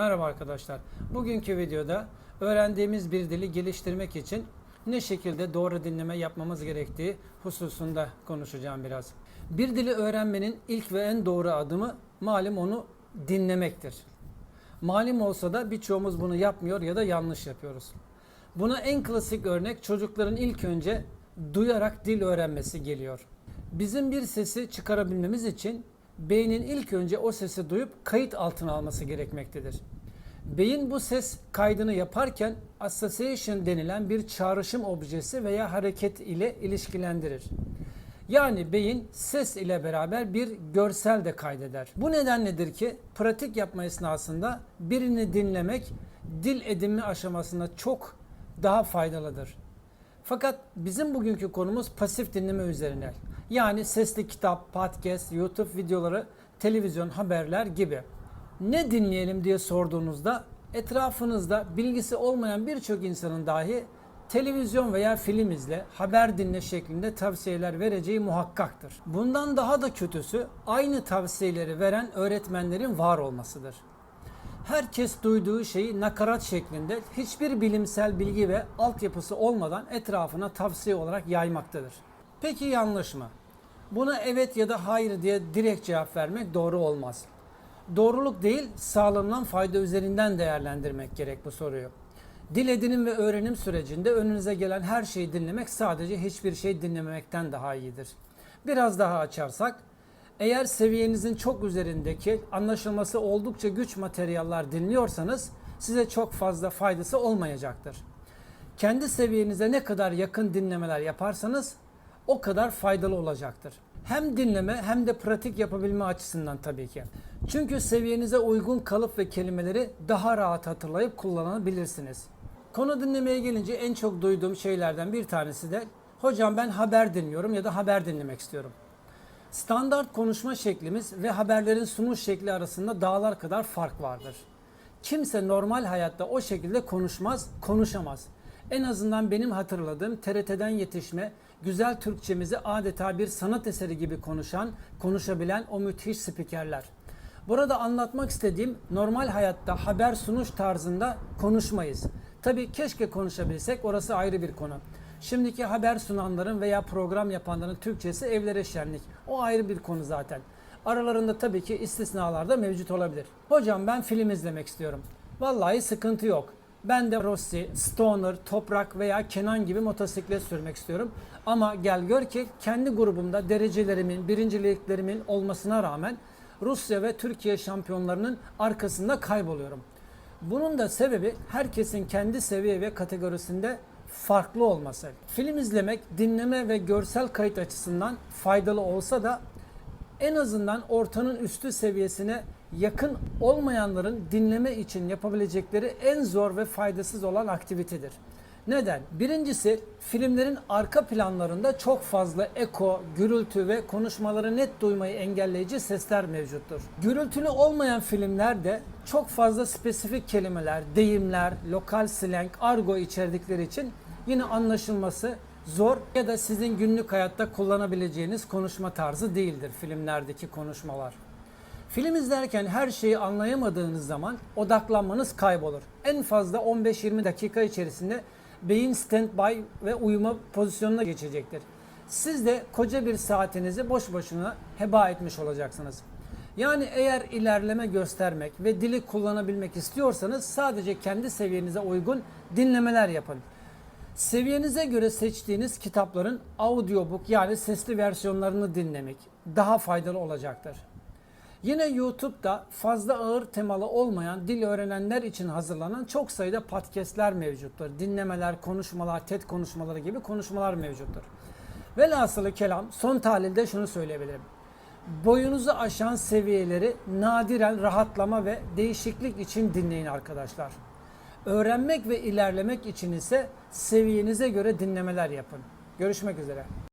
Merhaba arkadaşlar. Bugünkü videoda öğrendiğimiz bir dili geliştirmek için ne şekilde doğru dinleme yapmamız gerektiği hususunda konuşacağım biraz. Bir dili öğrenmenin ilk ve en doğru adımı malum onu dinlemektir. Malum olsa da birçoğumuz bunu yapmıyor ya da yanlış yapıyoruz. Buna en klasik örnek çocukların ilk önce duyarak dil öğrenmesi geliyor. Bizim bir sesi çıkarabilmemiz için beynin ilk önce o sesi duyup kayıt altına alması gerekmektedir. Beyin bu ses kaydını yaparken association denilen bir çağrışım objesi veya hareket ile ilişkilendirir. Yani beyin ses ile beraber bir görsel de kaydeder. Bu nedenledir ki pratik yapma esnasında birini dinlemek dil edinme aşamasında çok daha faydalıdır. Fakat bizim bugünkü konumuz pasif dinleme üzerine. Yani sesli kitap, podcast, YouTube videoları, televizyon, haberler gibi. Ne dinleyelim diye sorduğunuzda etrafınızda bilgisi olmayan birçok insanın dahi televizyon veya film izle, haber dinle şeklinde tavsiyeler vereceği muhakkaktır. Bundan daha da kötüsü aynı tavsiyeleri veren öğretmenlerin var olmasıdır. Herkes duyduğu şeyi nakarat şeklinde hiçbir bilimsel bilgi ve altyapısı olmadan etrafına tavsiye olarak yaymaktadır. Peki yanlış mı? Buna evet ya da hayır diye direkt cevap vermek doğru olmaz. Doğruluk değil, sağlanılan fayda üzerinden değerlendirmek gerek bu soruyu. Dil edinim ve öğrenim sürecinde önünüze gelen her şeyi dinlemek sadece hiçbir şey dinlememekten daha iyidir. Biraz daha açarsak, eğer seviyenizin çok üzerindeki anlaşılması oldukça güç materyaller dinliyorsanız size çok fazla faydası olmayacaktır. Kendi seviyenize ne kadar yakın dinlemeler yaparsanız o kadar faydalı olacaktır. Hem dinleme hem de pratik yapabilme açısından tabii ki. Çünkü seviyenize uygun kalıp ve kelimeleri daha rahat hatırlayıp kullanabilirsiniz. Konu dinlemeye gelince en çok duyduğum şeylerden bir tanesi de hocam ben haber dinliyorum ya da haber dinlemek istiyorum. Standart konuşma şeklimiz ve haberlerin sunuş şekli arasında dağlar kadar fark vardır. Kimse normal hayatta o şekilde konuşmaz, konuşamaz. En azından benim hatırladığım TRT'den yetişme, güzel Türkçemizi adeta bir sanat eseri gibi konuşan, konuşabilen o müthiş spikerler. Burada anlatmak istediğim normal hayatta haber sunuş tarzında konuşmayız. Tabii keşke konuşabilsek orası ayrı bir konu. Şimdiki haber sunanların veya program yapanların Türkçesi evlere şenlik. O ayrı bir konu zaten. Aralarında tabii ki istisnalar da mevcut olabilir. Hocam ben film izlemek istiyorum. Vallahi sıkıntı yok. Ben de Rossi, Stoner, Toprak veya Kenan gibi motosiklet sürmek istiyorum. Ama gel gör ki kendi grubumda derecelerimin, birinciliklerimin olmasına rağmen Rusya ve Türkiye şampiyonlarının arkasında kayboluyorum. Bunun da sebebi herkesin kendi seviye ve kategorisinde farklı olması. Film izlemek dinleme ve görsel kayıt açısından faydalı olsa da en azından ortanın üstü seviyesine yakın olmayanların dinleme için yapabilecekleri en zor ve faydasız olan aktivitedir. Neden? Birincisi filmlerin arka planlarında çok fazla eko, gürültü ve konuşmaları net duymayı engelleyici sesler mevcuttur. Gürültülü olmayan filmlerde çok fazla spesifik kelimeler, deyimler, lokal slang, argo içerdikleri için yine anlaşılması zor ya da sizin günlük hayatta kullanabileceğiniz konuşma tarzı değildir filmlerdeki konuşmalar. Film izlerken her şeyi anlayamadığınız zaman odaklanmanız kaybolur. En fazla 15-20 dakika içerisinde beyin standby ve uyuma pozisyonuna geçecektir. Siz de koca bir saatinizi boş boşuna heba etmiş olacaksınız. Yani eğer ilerleme göstermek ve dili kullanabilmek istiyorsanız sadece kendi seviyenize uygun dinlemeler yapın. Seviyenize göre seçtiğiniz kitapların audiobook yani sesli versiyonlarını dinlemek daha faydalı olacaktır. Yine YouTube'da fazla ağır temalı olmayan dil öğrenenler için hazırlanan çok sayıda podcastler mevcuttur. Dinlemeler, konuşmalar, TED konuşmaları gibi konuşmalar mevcuttur. Velhasılı kelam son tahlilde şunu söyleyebilirim. Boyunuzu aşan seviyeleri nadiren rahatlama ve değişiklik için dinleyin arkadaşlar. Öğrenmek ve ilerlemek için ise seviyenize göre dinlemeler yapın. Görüşmek üzere.